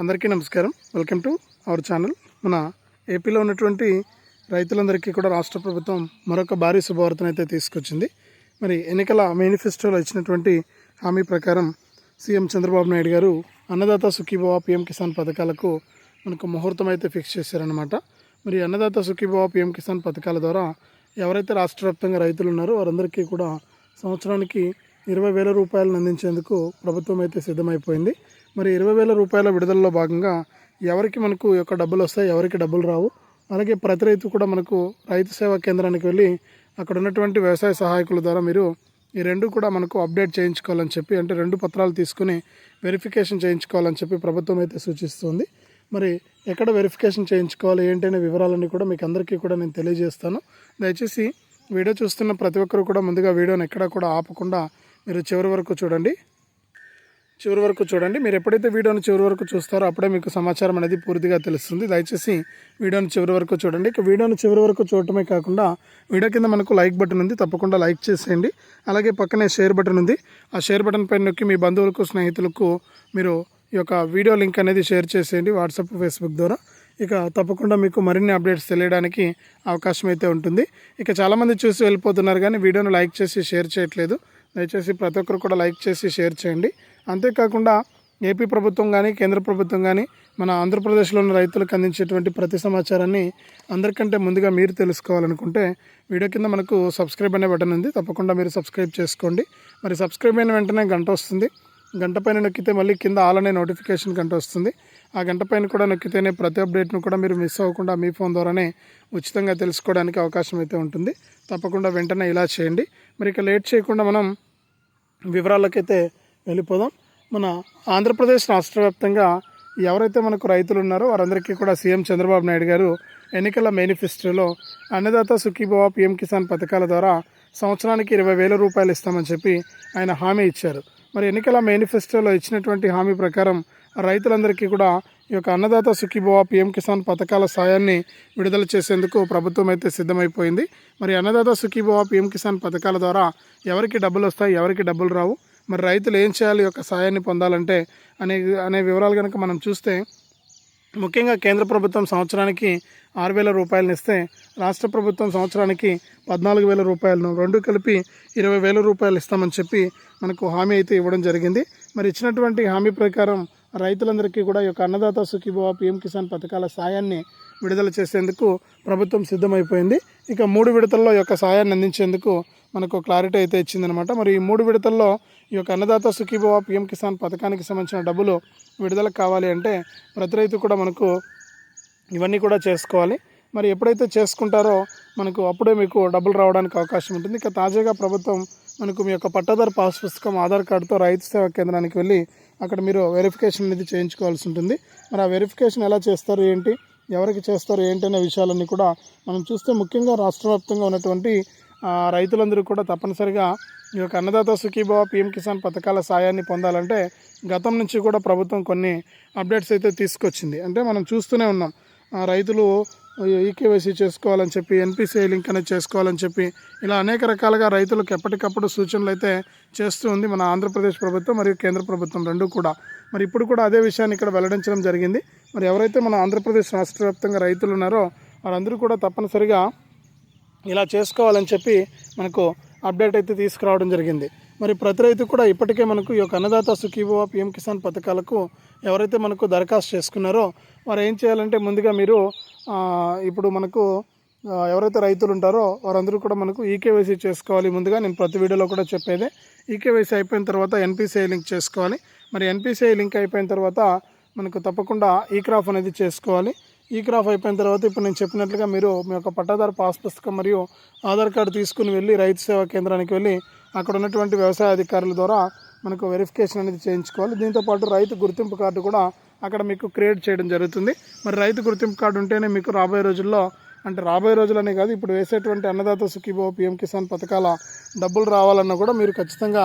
అందరికీ నమస్కారం. Welcome to our channel మన ఏపీలో ఉన్నటువంటి రైతులందరికీ కూడా రాష్ట్ర ప్రభుత్వం మరొక భారీ శుభవార్తను అయితే తీసుకొచ్చింది. మరి ఎన్నికల మేనిఫెస్టోలో ఇచ్చినటువంటి హామీ ప్రకారం సీఎం చంద్రబాబు నాయుడు గారు అన్నదాత సుఖీభవ పిఎం కిసాన్ పథకాలకు మనకు ముహూర్తం అయితే ఫిక్స్ చేశారనమాట మరి అన్నదాత సుఖీభవ పిఎం కిసాన్ పథకాల ద్వారా ఎవరైతే రాష్ట్ర వ్యాప్తంగా రైతులు ఉన్నారో వారందరికీ కూడా సంవత్సరానికి ఇరవై వేల రూపాయలను అందించేందుకు ప్రభుత్వం అయితే సిద్ధమైపోయింది. మరి ఇరవై వేల రూపాయల విడుదలలో భాగంగా ఎవరికి మనకు యొక్క డబ్బులు వస్తాయి ఎవరికి డబ్బులు రావు. అలాగే ప్రతి రైతు కూడా మనకు రైతు సేవా కేంద్రానికి వెళ్ళి అక్కడ ఉన్నటువంటి వ్యవసాయ సహాయకుల ద్వారా మీరు ఈ రెండు కూడా మనకు అప్డేట్ చేయించుకోవాలని చెప్పి అంటే రెండు పత్రాలు తీసుకుని వెరిఫికేషన్ చేయించుకోవాలని చెప్పి ప్రభుత్వం అయితే సూచిస్తుంది. మరి ఎక్కడ వెరిఫికేషన్ చేయించుకోవాలి ఏంటనే వివరాలన్నీ కూడా మీకు అందరికీ కూడా నేను తెలియజేస్తాను. దయచేసి వీడియో చూస్తున్న ప్రతి ఒక్కరు కూడా ముందుగా వీడియోని ఎక్కడా కూడా ఆపకుండా మీరు చివరి వరకు చూడండి. చివరి వరకు చూడండి. మీరు ఎప్పుడైతే వీడియోని చివరి వరకు చూస్తారో అప్పుడే మీకు సమాచారం అనేది పూర్తిగా తెలుస్తుంది. దయచేసి వీడియోని చివరి వరకు చూడండి. ఇక వీడియోని చివరి వరకు చూడటమే కాకుండా వీడియో కింద మనకు లైక్ బటన్ ఉంది. తప్పకుండా లైక్ చేసేయండి. అలాగే పక్కనే షేర్ బటన్ ఉంది. ఆ షేర్ బటన్ పైన నొక్కి మీ బంధువులకు స్నేహితులకు మీరు ఈ యొక్క వీడియో లింక్ అనేది షేర్ చేసేయండి వాట్సాప్ ఫేస్బుక్ ద్వారా. ఇక తప్పకుండా మీకు మరిన్ని అప్డేట్స్ తెలియడానికి అవకాశం అయితే ఉంటుంది. ఇక చాలామంది చూసి వెళ్ళిపోతున్నారు కానీ వీడియోను లైక్ చేసి షేర్ చేయట్లేదు. దయచేసి ప్రతి ఒక్కరు కూడా లైక్ చేసి షేర్ చేయండి. అంతేకాకుండా ఏపీ ప్రభుత్వం కానీ కేంద్ర ప్రభుత్వం కానీ మన ఆంధ్రప్రదేశ్లో ఉన్న రైతులకు అందించేటువంటి ప్రతి సమాచారాన్ని అందరికంటే ముందుగా మీరు తెలుసుకోవాలనుకుంటే వీడియో కింద మనకు సబ్స్క్రైబ్ అనే బటన్ ఉంది. తప్పకుండా మీరు సబ్స్క్రైబ్ చేసుకోండి. మరి సబ్స్క్రైబ్ అయిన వెంటనే గంట వస్తుంది. గంట పైన నొక్కితే మళ్ళీ కింద ఆల్ అనే నోటిఫికేషన్ గంట వస్తుంది. ఆ గంట పైన కూడా నొక్కితేనే ప్రతి అప్డేట్ను కూడా మీరు మిస్ అవ్వకుండా మీ ఫోన్ ద్వారానే ఉచితంగా తెలుసుకోవడానికి అవకాశం అయితే ఉంటుంది. తప్పకుండా వెంటనే ఇలా చేయండి. మరి ఇక లేట్ చేయకుండా మనం వివరాలకైతే వెళ్ళిపోదాం. మన ఆంధ్రప్రదేశ్ రాష్ట్ర వ్యాప్తంగా ఎవరైతే మనకు రైతులు ఉన్నారో వారందరికీ కూడా సీఎం చంద్రబాబు నాయుడు గారు ఎన్నికల మేనిఫెస్టోలో అన్నదాత సుఖీభవ పిఎం కిసాన్ పథకాల ద్వారా సంవత్సరానికి ఇరవై వేల రూపాయలు ఇస్తామని చెప్పి ఆయన హామీ ఇచ్చారు. మరి ఎన్నికల మేనిఫెస్టోలో ఇచ్చినటువంటి హామీ ప్రకారం రైతులందరికీ కూడా ఈ యొక్క అన్నదాత సుఖీభవ పిఎం కిసాన్ పథకాల సాయాన్ని విడుదల చేసేందుకు ప్రభుత్వం అయితే సిద్ధమైపోయింది. మరి అన్నదాత సుఖీభవ పిఎం కిసాన్ పథకాల ద్వారా ఎవరికి డబ్బులు వస్తాయి ఎవరికి డబ్బులు రావు మరి రైతులు ఏం చేయాలి? యొక్క సాయాన్ని పొందాలంటే అనే అనే వివరాలు కనుక మనం చూస్తే ముఖ్యంగా కేంద్ర ప్రభుత్వం సంవత్సరానికి ఆరు వేల రూపాయలను ఇస్తే రాష్ట్ర ప్రభుత్వం సంవత్సరానికి పద్నాలుగు వేల రూపాయలను రెండు కలిపి ఇరవై వేల రూపాయలు ఇస్తామని చెప్పి మనకు హామీ అయితే ఇవ్వడం జరిగింది. మరి ఇచ్చినటువంటి హామీ ప్రకారం రైతులందరికీ కూడా ఈ యొక్క అన్నదాత సుఖీభవ పిఎం కిసాన్ పథకాల సాయాన్ని విడుదల చేసేందుకు ప్రభుత్వం సిద్ధమైపోయింది. ఇక మూడు విడతల్లో ఈ యొక్క సాయాన్ని అందించేందుకు మనకు క్లారిటీ అయితే ఇచ్చిందనమాట. మరి ఈ మూడు విడతల్లో ఈ యొక్క అన్నదాత సుఖీభవ పిఎం కిసాన్ పథకానికి సంబంధించిన డబ్బులు విడుదల కావాలి అంటే ప్రతి రైతు కూడా మనకు ఇవన్నీ కూడా చేసుకోవాలి. మరి ఎప్పుడైతే చేసుకుంటారో మనకు అప్పుడే మీకు డబ్బులు రావడానికి అవకాశం ఉంటుంది. ఇక తాజాగా ప్రభుత్వం మనకు మీ యొక్క పట్టాదారు పాస్ పుస్తకం ఆధార్ కార్డుతో రైతు సేవా కేంద్రానికి వెళ్ళి అక్కడ మీరు వెరిఫికేషన్ అనేది చేయించుకోవాల్సి ఉంటుంది. మరి ఆ వెరిఫికేషన్ ఎలా చేస్తారు ఏంటి? ఎవరికి చేస్తారు ఏంటి అనే విషయాలన్నీ కూడా మనం చూస్తే ముఖ్యంగా రాష్ట్ర వ్యాప్తంగా ఉన్నటువంటి రైతులందరూ కూడా తప్పనిసరిగా ఈ యొక్క అన్నదాత సుఖీభవ పీఎం కిసాన్ పథకాల సాయాన్ని పొందాలంటే గతం నుంచి కూడా ప్రభుత్వం కొన్ని అప్డేట్స్ అయితే తీసుకొచ్చింది. అంటే మనం చూస్తూనే ఉన్నాం. ఆ, రైతులు ఈకేవైసీ చేసుకోవాలని చెప్పి ఎన్పిసిఐ లింక్ అనేది చేసుకోవాలని చెప్పి ఇలా అనేక రకాలుగా రైతులకు ఎప్పటికప్పుడు సూచనలు అయితే చేస్తూ ఉంది మన ఆంధ్రప్రదేశ్ ప్రభుత్వం మరియు కేంద్ర ప్రభుత్వం రెండు కూడా. మరి ఇప్పుడు కూడా అదే విషయాన్ని ఇక్కడ వెల్లడించడం జరిగింది. మరి ఎవరైతే మన ఆంధ్రప్రదేశ్ రాష్ట్ర వ్యాప్తంగా రైతులు ఉన్నారో వారందరూ కూడా తప్పనిసరిగా ఇలా చేసుకోవాలని చెప్పి మనకు అప్డేట్ అయితే తీసుకురావడం జరిగింది. మరి ప్రతి రైతు కూడా ఇప్పటికే మనకు ఈ యొక్క అన్నదాత సుఖీభవ పిఎం కిసాన్ పథకాలకు ఎవరైతే మనకు దరఖాస్తు చేసుకున్నారో వారు ఏం చేయాలంటే ముందుగా మీరు ఇప్పుడు మనకు ఎవరైతే రైతులు ఉంటారో వారందరూ కూడా మనకు ఈకేవైసీ చేసుకోవాలి. ముందుగా నేను ప్రతి వీడియోలో కూడా చెప్పేదే ఈకేవైసీ అయిపోయిన తర్వాత ఎన్పిసిఐ లింక్ చేసుకోవాలి. మరి ఎన్పిసిఐ లింక్ అయిపోయిన తర్వాత మనకు తప్పకుండా ఈ క్రాఫ్ అనేది చేసుకోవాలి. ఈ క్రాఫ్ అయిపోయిన తర్వాత ఇప్పుడు నేను చెప్పినట్లుగా మీరు మీ యొక్క పట్టాదారు పాస్ పుస్తకం మరియు ఆధార్ కార్డు తీసుకుని వెళ్ళి రైతు సేవా కేంద్రానికి వెళ్ళి అక్కడ ఉన్నటువంటి వ్యవసాయ అధికారుల ద్వారా మనకు వెరిఫికేషన్ అనేది చేయించుకోవాలి. దీంతోపాటు రైతు గుర్తింపు కార్డు కూడా అక్కడ మీకు క్రియేట్ చేయడం జరుగుతుంది. మరి రైతు గుర్తింపు కార్డు ఉంటేనే మీకు రాబోయే రోజుల్లో అంటే రాబోయే రోజులనే కాదు ఇప్పుడు వేసేటువంటి అన్నదాత సుఖీభో పిఎం కిసాన్ పథకాల డబ్బులు రావాలన్నా కూడా మీరు ఖచ్చితంగా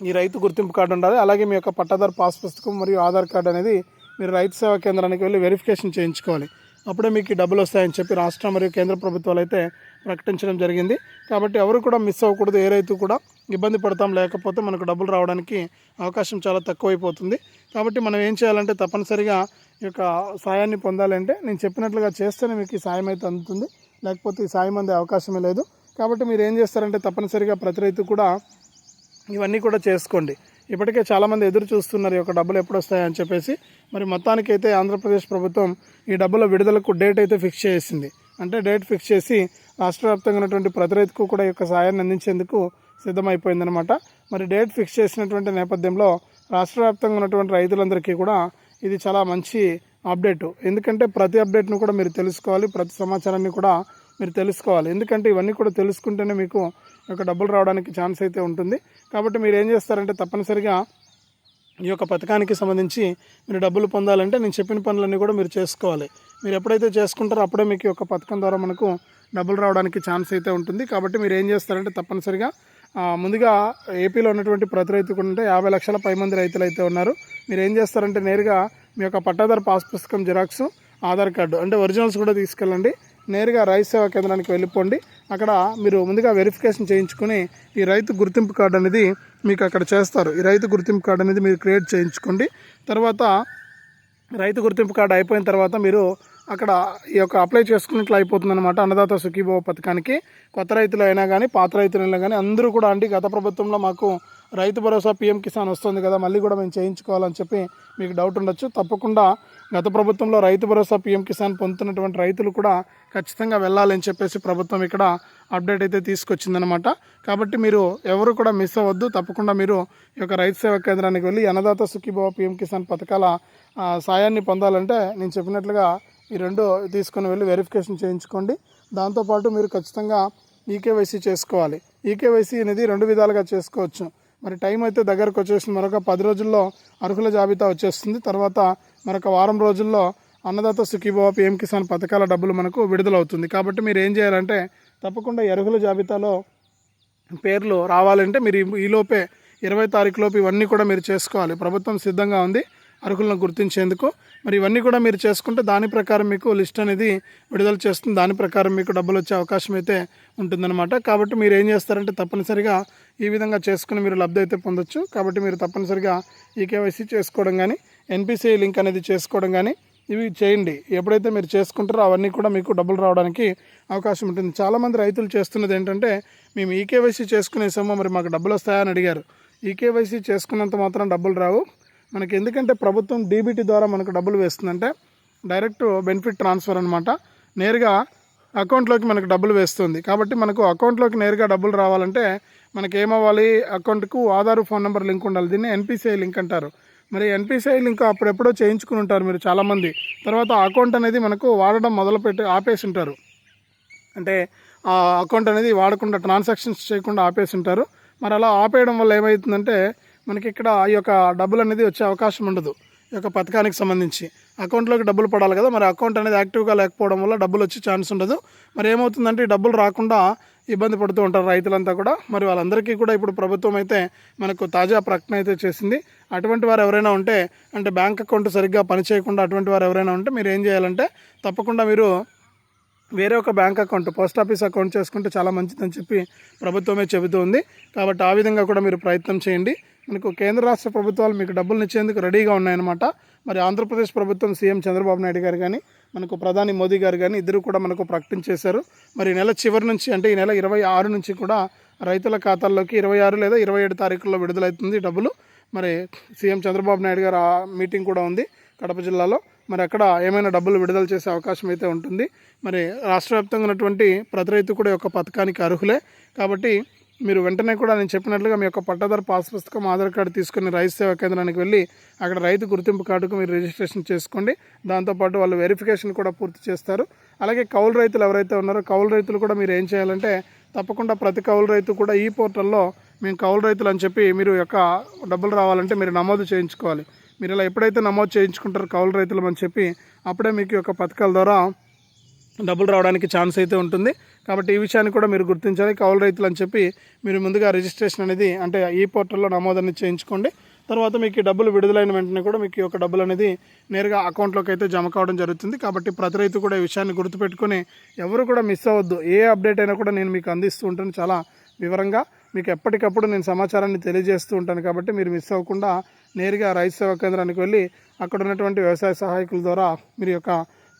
ఈ రైతు గుర్తింపు కార్డు ఉండాలి. అలాగే మీ యొక్క పట్టాదారు పాస్ పుస్తకం మరియు ఆధార్ కార్డు అనేది మీరు రైతు సేవా కేంద్రానికి వెళ్ళి వెరిఫికేషన్ చేయించుకోవాలి. అప్పుడే మీకు డబ్బులు వస్తాయని చెప్పి రాష్ట్ర మరియు కేంద్ర ప్రభుత్వాలు అయితే ప్రకటించడం జరిగింది. కాబట్టి ఎవరు కూడా మిస్ అవ్వకూడదు. ఏ రైతు కూడా ఇబ్బంది పడతాం లేకపోతే మనకు డబ్బులు రావడానికి అవకాశం చాలా తక్కువైపోతుంది. కాబట్టి మనం ఏం చేయాలంటే తప్పనిసరిగా ఈ యొక్క సాయాన్ని పొందాలంటే నేను చెప్పినట్లుగా చేస్తేనే మీకు ఈ సాయం అయితే అందుతుంది. లేకపోతే ఈ సాయం అందే అవకాశమే లేదు. కాబట్టి మీరు ఏం చేస్తారంటే తప్పనిసరిగా ప్రతి రైతు కూడా ఇవన్నీ కూడా చేసుకోండి. ఇప్పటికే చాలామంది ఎదురు చూస్తున్నారు ఈ యొక్క డబ్బులు ఎప్పుడు వస్తాయని చెప్పేసి. మరి మొత్తానికైతే ఆంధ్రప్రదేశ్ ప్రభుత్వం ఈ డబ్బుల విడుదలకు డేట్ అయితే ఫిక్స్ చేసింది. అంటే డేట్ ఫిక్స్ చేసి రాష్ట్ర వ్యాప్తంగా ఉన్నటువంటి ప్రతి రైతుకు కూడా ఈ యొక్క సాయాన్ని అందించేందుకు సిద్ధమైపోయిందనమాట మరి డేట్ ఫిక్స్ చేసినటువంటి నేపథ్యంలో రాష్ట్ర వ్యాప్తంగా ఉన్నటువంటి రైతులందరికీ కూడా ఇది చాలా మంచి అప్డేట్. ఎందుకంటే ప్రతి అప్డేట్ను కూడా మీరు తెలుసుకోవాలి ప్రతి సమాచారాన్ని కూడా మీరు తెలుసుకోవాలి. ఎందుకంటే ఇవన్నీ కూడా తెలుసుకుంటేనే మీకు యొక్క డబ్బులు రావడానికి ఛాన్స్ అయితే ఉంటుంది. కాబట్టి మీరు ఏం చేస్తారంటే తప్పనిసరిగా ఈ యొక్క పథకానికి సంబంధించి మీరు డబ్బులు పొందాలంటే నేను చెప్పిన పనులన్నీ కూడా మీరు చేసుకోవాలి. మీరు ఎప్పుడైతే చేసుకుంటారో అప్పుడే మీకు ఈ యొక్క పథకం ద్వారా మనకు డబ్బులు రావడానికి ఛాన్స్ అయితే ఉంటుంది. కాబట్టి మీరు ఏం చేస్తారంటే తప్పనిసరిగా ముందుగా ఏపీలో ఉన్నటువంటి ప్రతి రైతు కూడా ఉంటే యాభై లక్షల పై మంది రైతులు అయితే ఉన్నారు. మీరు ఏం చేస్తారంటే నేరుగా మీ యొక్క పట్టాదారు పాస్ పుస్తకం జిరాక్స్ ఆధార్ కార్డు అంటే ఒరిజినల్స్ కూడా తీసుకెళ్ళండి. నేరుగా రైతు సేవా కేంద్రానికి వెళ్ళిపోండి. అక్కడ మీరు ముందుగా వెరిఫికేషన్ చేయించుకుని ఈ రైతు గుర్తింపు కార్డు అనేది మీకు అక్కడ చేస్తారు. ఈ రైతు గుర్తింపు కార్డు అనేది మీరు క్రియేట్ చేయించుకోండి. తర్వాత రైతు గుర్తింపు కార్డు అయిపోయిన తర్వాత మీరు అక్కడ ఈ యొక్క అప్లై చేసుకున్నట్లు అయిపోతుంది అనమాట అన్నదాత సుఖీభవ పథకానికి. కొత్త రైతులు అయినా కానీ పాత రైతులైనా కానీ అందరూ కూడా అంటే గత ప్రభుత్వంలో మాకు రైతు భరోసా పీఎం కిసాన్ వస్తుంది కదా మళ్ళీ కూడా మేము చేయించుకోవాలని చెప్పి మీకు డౌట్ ఉండొచ్చు. తప్పకుండా గత ప్రభుత్వంలో రైతు భరోసా పీఎం కిసాన్ పొందుతున్నటువంటి రైతులు కూడా ఖచ్చితంగా వెళ్ళాలని చెప్పేసి ప్రభుత్వం ఇక్కడ అప్డేట్ అయితే తీసుకొచ్చిందనమాట కాబట్టి మీరు ఎవరు కూడా మిస్ అవ్వద్దు. తప్పకుండా మీరు ఈ యొక్క రైతు సేవా కేంద్రానికి వెళ్ళి అన్నదాత సుఖీభవ పీఎం కిసాన్ పథకాల సాయాన్ని పొందాలంటే నేను చెప్పినట్లుగా ఈ రెండు తీసుకొని వెళ్ళి వెరిఫికేషన్ చేయించుకోండి. దాంతోపాటు మీరు ఖచ్చితంగా ఈకేవైసీ చేసుకోవాలి. ఈకేవైసీ అనేది రెండు విధాలుగా చేసుకోవచ్చు. మరి టైం అయితే దగ్గరకు వచ్చేసింది. మరొక పది రోజుల్లో అర్హుల జాబితా వచ్చేస్తుంది. తర్వాత మరొక వారం రోజుల్లో అన్నదాత సుఖీభవ పిఎం కిసాన్ పథకాల డబ్బులు మనకు విడుదలవుతుంది. కాబట్టి మీరు ఏం చేయాలంటే తప్పకుండా అర్హుల జాబితాలో పేర్లు రావాలంటే మీరు ఈ- ఈలోపే ఇరవై తారీఖులోపు ఇవన్నీ కూడా మీరు చేసుకోవాలి. ప్రభుత్వం సిద్ధంగా ఉంది. అర్హులను గుర్తించేందుకు. మరి ఇవన్నీ కూడా మీరు చేసుకుంటే దాని ప్రకారం మీకు లిస్ట్ అనేది విడుదల చేస్తుంది. దాని ప్రకారం మీకు డబ్బులు వచ్చే అవకాశం అయితే ఉంటుందన్నమాట. కాబట్టి మీరు ఏం చేస్తారంటే తప్పనిసరిగా ఈ విధంగా చేసుకుని మీరు లబ్ధి అయితే పొందొచ్చు. కాబట్టి మీరు తప్పనిసరిగా ఈ కేవైసీ చేసుకోవడం కానీ ఎన్పిసిఐ లింక్ అనేది చేసుకోవడం కానీ ఇవి చేయండి. ఎప్పుడైతే మీరు చేసుకుంటారో అవన్నీ కూడా మీకు డబ్బులు రావడానికి అవకాశం ఉంటుంది. చాలామంది రైతులు చేస్తున్నది ఏంటంటే మేము ఈకేవైసీ చేసుకునేసామో మరి మాకు డబ్బులు వస్తాయని అడిగారు. ఈకేవైసీ చేసుకున్నంత మాత్రం డబ్బులు రావు. మనకి ఎందుకంటే ప్రభుత్వం డీబీటీ ద్వారా మనకు డబ్బులు వేస్తుందంటే డైరెక్ట్ బెనిఫిట్ ట్రాన్స్ఫర్ అనమాట నేరుగా అకౌంట్లోకి మనకు డబ్బులు వేస్తుంది. కాబట్టి మనకు అకౌంట్లోకి నేరుగా డబ్బులు రావాలంటే మనకి ఏమవ్వాలి? అకౌంట్కు ఆధార్ ఫోన్ నెంబర్ లింక్ ఉండాలి. దీన్ని ఎన్పిసిఐ లింక్ అంటారు. మరి ఎన్పిసిఐ లింక్ అప్పుడెప్పుడో చేయించుకుని ఉంటారు మీరు చాలామంది. తర్వాత అకౌంట్ అనేది మనకు వాడడం మొదలుపెట్టి ఆపేసి ఉంటారు అంటే ఆ అకౌంట్ అనేది వాడకుండా ట్రాన్సాక్షన్స్ చేయకుండా ఆపేసి ఉంటారు మరి అలా ఆపేయడం వల్ల ఏమవుతుందంటే మనకి ఇక్కడ ఈ యొక్క డబ్బులు అనేది వచ్చే అవకాశం ఉండదు. ఈ యొక్క పథకానికి సంబంధించి. అకౌంట్లోకి డబ్బులు పడాలి కదా మరి అకౌంట్ అనేది యాక్టివ్గా లేకపోవడం వల్ల డబ్బులు వచ్చే ఛాన్స్ ఉండదు. మరి ఏమవుతుందంటే ఈ డబ్బులు రాకుండా ఇబ్బంది పడుతూ ఉంటారు రైతులంతా కూడా. మరి వాళ్ళందరికీ కూడా ఇప్పుడు ప్రభుత్వం అయితే మనకు తాజా ప్రకటన అయితే చేసింది. అటువంటి వారు ఎవరైనా ఉంటే అంటే బ్యాంక్ అకౌంట్ సరిగ్గా పనిచేయకుండా అటువంటి వారు ఎవరైనా ఉంటే మీరు ఏం చేయాలంటే తప్పకుండా మీరు వేరే ఒక bank account post office account చేసుకుంటే చాలా మంచిదని చెప్పి ప్రభుత్వమే చెబుతోంది కాబట్టి ఆ విధంగా కూడా మీరు ప్రయత్నం చేయండి. మనకు కేంద్ర రాష్ట్ర ప్రభుత్వాలు మీకు డబ్బులు ఇచ్చేందుకు రెడీగా ఉన్నాయన్నమాట. మరి ఆంధ్రప్రదేశ్ ప్రభుత్వం సీఎం చంద్రబాబు నాయుడు గారు కానీ మనకు ప్రధాని మోదీ గారు కానీ ఇద్దరు కూడా మనకు ప్రకటించేశారు. మరి ఈ నెల చివరి నుంచి అంటే ఈ నెల ఇరవై ఆరు నుంచి కూడా రైతుల ఖాతాల్లోకి ఇరవై ఆరు లేదా ఇరవై ఏడు తారీఖుల్లో విడుదలవుతుంది డబ్బులు. మరి సీఎం చంద్రబాబు నాయుడు గారు ఆ మీటింగ్ కూడా ఉంది కడప జిల్లాలో. మరి అక్కడ ఏమైనా డబ్బులు విడుదల చేసే అవకాశం అయితే ఉంటుంది. మరి రాష్ట్ర వ్యాప్తంగా ఉన్నటువంటి ప్రతి రైతు కూడా ఈ యొక్క పథకానికి అర్హులే. కాబట్టి మీరు వెంటనే కూడా నేను చెప్పినట్లుగా మీ యొక్క పట్టాదారు పాస్ పుస్తకం ఆధార్ కార్డు తీసుకుని రైతు సేవా కేంద్రానికి వెళ్ళి అక్కడ రైతు గుర్తింపు కార్డుకు మీరు రిజిస్ట్రేషన్ చేసుకోండి. దాంతోపాటు వాళ్ళు వెరిఫికేషన్ కూడా పూర్తి చేస్తారు. అలాగే కౌలు రైతులు ఎవరైతే ఉన్నారో కౌలు రైతులు కూడా మీరు ఏం చేయాలంటే తప్పకుండా ప్రతి కౌలు రైతు కూడా ఈ పోర్టల్లో మేము కౌలు రైతులు అని చెప్పి మీరు యొక్క డబ్బులు రావాలంటే మీరు నమోదు చేయించుకోవాలి. మీరు ఇలా ఎప్పుడైతే నమోదు చేయించుకుంటారో కౌలు రైతులు అని చెప్పి అప్పుడే మీకు యొక్క పథకాల ద్వారా డబ్బులు రావడానికి ఛాన్స్ అయితే ఉంటుంది. కాబట్టి ఈ విషయాన్ని కూడా మీరు గుర్తించాలి. కౌలు రైతులు అని చెప్పి మీరు ముందుగా రిజిస్ట్రేషన్ అనేది అంటే ఈ పోర్టల్లో నమోదు చేయించుకోండి. తర్వాత మీకు డబ్బులు విడుదలైన వెంటనే కూడా మీకు ఈ యొక్క డబ్బులు అనేది నేరుగా అకౌంట్లోకి అయితే జమ కావడం జరుగుతుంది. కాబట్టి ప్రతి రైతు కూడా ఈ విషయాన్ని గుర్తుపెట్టుకొని ఎవరు కూడా మిస్ అవ్వద్దు. ఏ అప్డేట్ అయినా కూడా నేను మీకు అందిస్తూ ఉంటాను. చాలా వివరంగా మీకు ఎప్పటికప్పుడు నేను సమాచారాన్ని తెలియజేస్తూ ఉంటాను. కాబట్టి మీరు మిస్ అవ్వకుండా నేరుగా రైతు సేవా కేంద్రానికి వెళ్ళి అక్కడ ఉన్నటువంటి వ్యవసాయ సహాయకుల ద్వారా మీరు యొక్క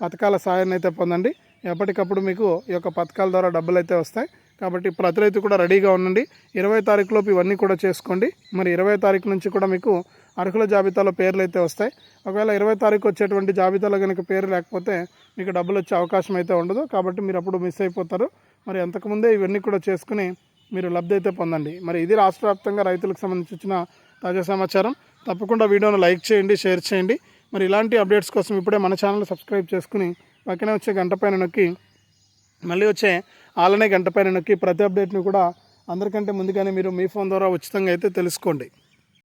పథకాల సహాయాన్ని అయితే పొందండి. ఎప్పటికప్పుడు మీకు ఈ యొక్క పథకాల ద్వారా డబ్బులు అయితే వస్తాయి. కాబట్టి ప్రతి రైతు కూడా రెడీగా ఉండండి. ఇరవై తారీఖులోపు ఇవన్నీ కూడా చేసుకోండి. మరి ఇరవై తారీఖు నుంచి కూడా మీకు అర్హుల జాబితాలో పేర్లు అయితే వస్తాయి. ఒకవేళ ఇరవై తారీఖు వచ్చేటువంటి జాబితాలో కనుక పేరు లేకపోతే మీకు డబ్బులు వచ్చే అవకాశం అయితే ఉండదు. కాబట్టి మీరు అప్పుడు మిస్ అయిపోతారు. మరి అంతకుముందే ఇవన్నీ కూడా చేసుకుని మీరు లబ్ధి అయితే పొందండి. మరి ఇది రాష్ట్ర వ్యాప్తంగా రైతులకు సంబంధించిన తాజా సమాచారం. తప్పకుండా వీడియోను లైక్ చేయండి షేర్ చేయండి. మరి ఇలాంటి అప్డేట్స్ కోసం ఇప్పుడే మన ఛానల్ సబ్స్క్రైబ్ చేసుకుని పక్కనే వచ్చే గంట పైన నొక్కి మళ్ళీ వచ్చే ఆలనే గంట పైన నొక్కి ప్రతి అప్డేట్ని కూడా అందరికంటే ముందుగానే మీరు మీ ఫోన్ ద్వారా ఉచితంగా అయితే తెలుసుకోండి.